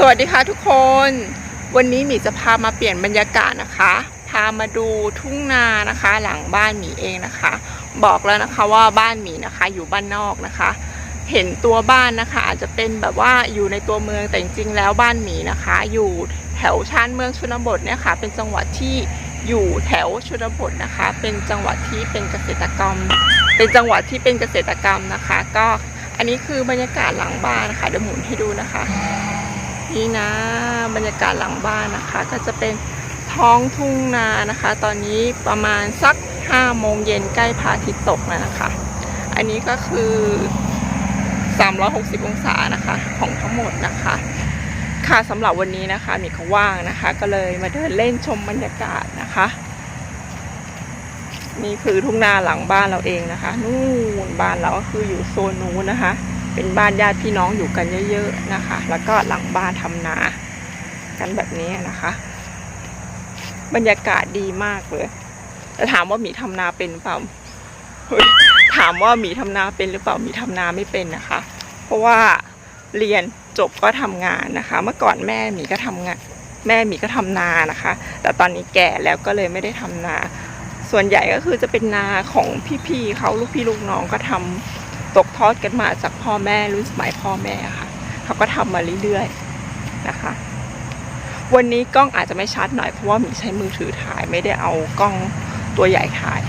สวัสดีค่ะทุกคน วันนี้หมีจะพามาเปลี่ยนบรรยากาศนะคะ พามาดูทุ่งนานะคะ หลังบ้านหมีเองนะคะ บอกแล้วนะคะว่าบ้านหมีนะคะอยู่บ้านนอกนะคะ เห็นตัวบ้านนะคะ อาจจะเป็นแบบว่าอยู่ในตัวเมืองแต่จริงๆแล้วบ้านหมีนะคะ อยู่แถวชานเมืองชนบทเนี่ยค่ะ เป็นจังหวัดที่อยู่แถวชนบทนะคะ เป็นจังหวัดที่เป็นเกษตรกรรม เป็นจังหวัดที่เป็นเกษตรกรรมนะคะ ก็อันนี้คือบรรยากาศหลังบ้านนะคะเดี๋ยวหมุนให้ดูนะคะ นี่นะ บรรยากาศหลังบ้านนะคะ ก็จะเป็นท้องทุ่งนานะคะ ตอนนี้ประมาณสัก5โมงเย็นใกล้พระอาทิตย์ตกแล้วนะคะ อันนี้ก็คือ 360 องศานะคะของทั้งหมดนะคะ ค่ะสำหรับวันนี้นะคะมีเขาว่างนะคะ ก็เลยมาเดินเล่นชมบรรยากาศนะคะ นี่คือทุ่งนาหลังบ้านเราเองนะคะนู่นบ้านเราก็คืออยู่โซนนู้นนะคะ เป็นบ้านญาติพี่น้องอยู่กันเยอะๆนะคะ แล้วก็หลังบ้านทำนา กันแบบนี้นะคะ บรรยากาศดีมากเลยแต่ถามว่าหมีทำนาเป็นเปล่าถามว่าหมีทำนาเป็นหรือเปล่าหมีทำนาไม่เป็นนะคะ เพราะว่าเรียนจบก็ทำงานนะคะ เมื่อก่อนแม่หมีก็ทำงานแม่หมีก็ทำนานะคะ แต่ตอนนี้แก่แล้วก็เลยไม่ได้ทำนา ส่วนใหญ่ก็คือจะเป็นนาของพี่ๆเขาลูกพี่ลูกน้องก็ทำ ตกทอดกันมาจากพ่อแม่รุ่นสมัยพ่อแม่ค่ะเขาก็ทำมาเรื่อยๆนะคะ วันนี้กล้องอาจจะไม่ชัดหน่อยเพราะว่ามีใช้มือถือถ่ายไม่ได้เอากล้องตัวใหญ่ถ่าย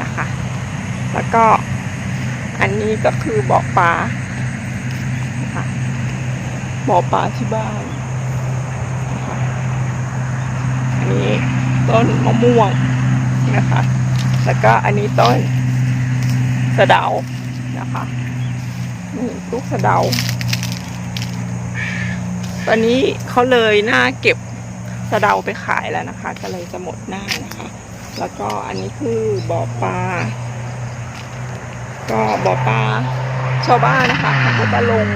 นะคะ แล้วก็อันนี้ก็คือบ่อปลานะคะบ่อปลาที่บ้านนะคะอันนี้ต้นมะม่วงนะคะ แล้วก็อันนี้ต้นสะเดา นะคะนี่ลูกสะเดา ตอนนี้เขาเลยหน้าเก็บสะเดาไปขายแล้วนะคะ ก็เลยจะหมดหน้านะคะ แล้วก็อันนี้คือบ่อปลา ก็บ่อปลาชาวบ้านนะคะเขาก็จะลง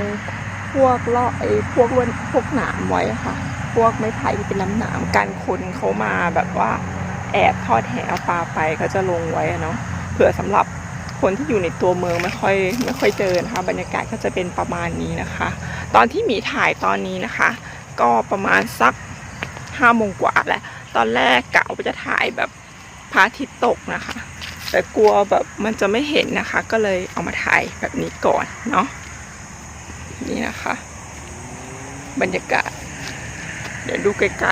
พวกเลาะไอ้พวกลวนพวกหนามไว้ค่ะ พวกไม้ไผ่ที่เป็นน้ำหนามการคนเขามาแบบว่าแอบทอดแหเอาปลาไปเขาจะลงไว้เนาะเผื่อสำหรับ คนที่อยู่ในตัวเมืองไม่ค่อยไม่ค่อยเจอนะคะบรรยากาศก็จะเป็นประมาณนี้นะคะ ตอนที่หมีถ่ายตอนนี้นะคะ ก็ประมาณสักห้าโมงกว่าแหละตอนแรกกะว่าจะถ่ายแบบพระอาทิตย์ตกนะคะ แต่กลัวแบบมันจะไม่เห็นนะคะ ก็เลยเอามาถ่ายแบบนี้ก่อนเนาะนี่นะคะ บรรยากาศ เดี๋ยวดูไกล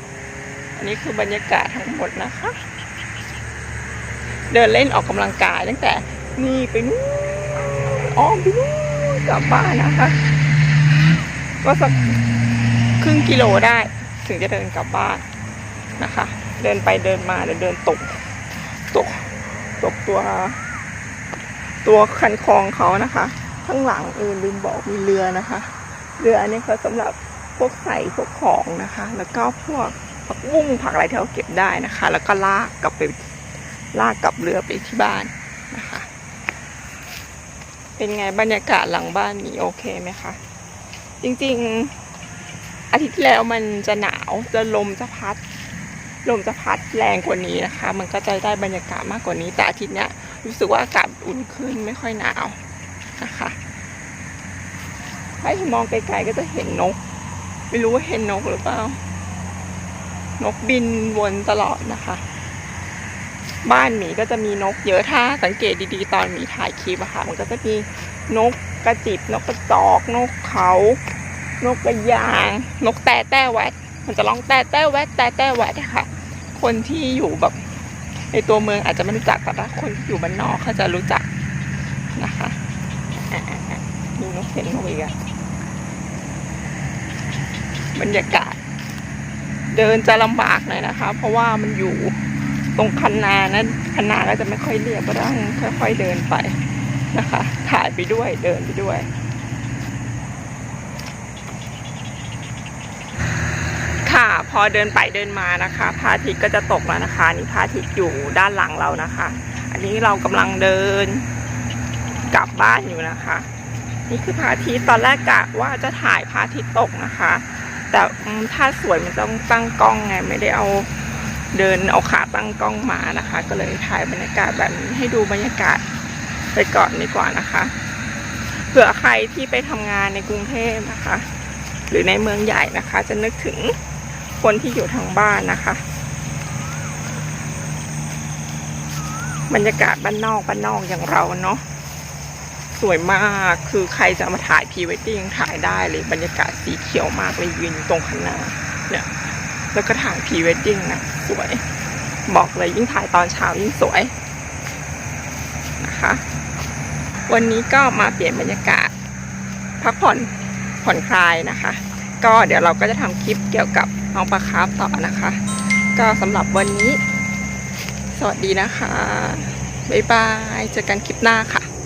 ๆอันนี้คือบรรยากาศทั้งหมดนะคะ เดินเล่นออกกำลังกายตั้งแต่นี่ไปนู่นอ้อมไปนู่นกลับบ้านนะคะ ก็สักครึ่งกิโลได้ ถึงจะเดินกลับบ้านนะคะ เดินไปเดินมาเดี๋ยวเดินตกตกตกตัว ตัวคันคลองเขานะคะ ข้างหลังเออลืมบอกมีเรือนะคะ เรืออันนี้เขาสำหรับพวกใส่พวกของนะคะ แล้วก็พวกผักบุ้งผักอะไรที่เราเก็บได้นะคะ แล้วก็ลากกลับไป ลากกลับเรือไปที่บ้านนะคะ เป็นไงบรรยากาศหลังบ้านมีโอเคไหมคะ จริงๆ อาทิตย์ที่แล้วมันจะหนาวจะลมจะพัด ลมจะพัดแรงกว่านี้นะคะ มันก็จะได้บรรยากาศมากกว่านี้แต่อาทิตย์เนี้ยรู้สึกว่าอากาศอุ่นขึ้นไม่ค่อยหนาวนะคะถ้ามองไกลๆก็จะเห็นนก ไม่รู้ว่าเห็นนกหรือเปล่า นกบินวนตลอดนะคะ บ้านหมีก็จะมีนกเยอะถ้าสังเกตดีๆ ตอนหมีถ่ายคลิปอะค่ะ มันก็จะมีนกกระจิบนกกระจอก นกเขา นกกระยาง นกแต่แต้แวดมันจะร้องแต่แต้แวดแต่แต้แวดค่ะ คนที่อยู่แบบ ในตัวเมืองอาจจะไม่รู้จักแต่ถ้าคนที่อยู่บ้านนอกเขาจะรู้จักนะคะอะๆๆมีนกเห็นนกอีกอะบรรยากาศ เดินจะลำบากหน่อยนะคะ เพราะว่ามันอยู่ ตรงคันนานั้นคันนาก็จะไม่ค่อยเรียบก็ต้องค่อย ๆเดินไปนะคะ ถ่ายไปด้วยเดินไปด้วยค่ะพอเดินไปเดินมานะคะพระอาทิตย์ก็จะตกแล้วนะคะ นี่พระอาทิตย์อยู่ด้านหลังเรานะคะ อันนี้เรากำลังเดินกลับบ้านอยู่นะคะ นี่คือพระอาทิตย์ตอนแรกกะว่าจะถ่ายพระอาทิตย์ตกนะคะ แต่ถ้าสวยมันต้องตั้งกล้องไงไม่ได้เอา เดินเอาขาตั้งกล้องมานะคะ ก็เลยถ่ายบรรยากาศแบบนี้ให้ดูบรรยากาศไปก่อนดีกว่านะคะเผื่อใครที่ไปทำงานในกรุงเทพนะคะ หรือในเมืองใหญ่นะคะ จะนึกถึงคนที่อยู่ทางบ้านนะคะ บรรยากาศบ้านนอกบ้านนอกอย่างเราเนาะสวยมากคือใครจะมาถ่ายพรีเวดดิ้งถ่ายได้เลยบรรยากาศสีเขียวมากเลยยืนอยู่ตรงข้างหน้าเนี่ย แล้วก็ถ่ายพรีเวดดิ้งนะ สวย บอกเลยยิ่งถ่ายตอนเช้ายิ่งสวยนะคะ วันนี้ก็มาเปลี่ยนบรรยากาศ พักผ่อนผ่อนคลายนะคะ ก็เดี๋ยวเราก็จะทำคลิปเกี่ยวกับน้องปลาคาร์ฟต่อนะคะ ก็สำหรับวันนี้ สวัสดีนะคะ บ๊ายบาย เจอกันคลิปหน้าค่ะ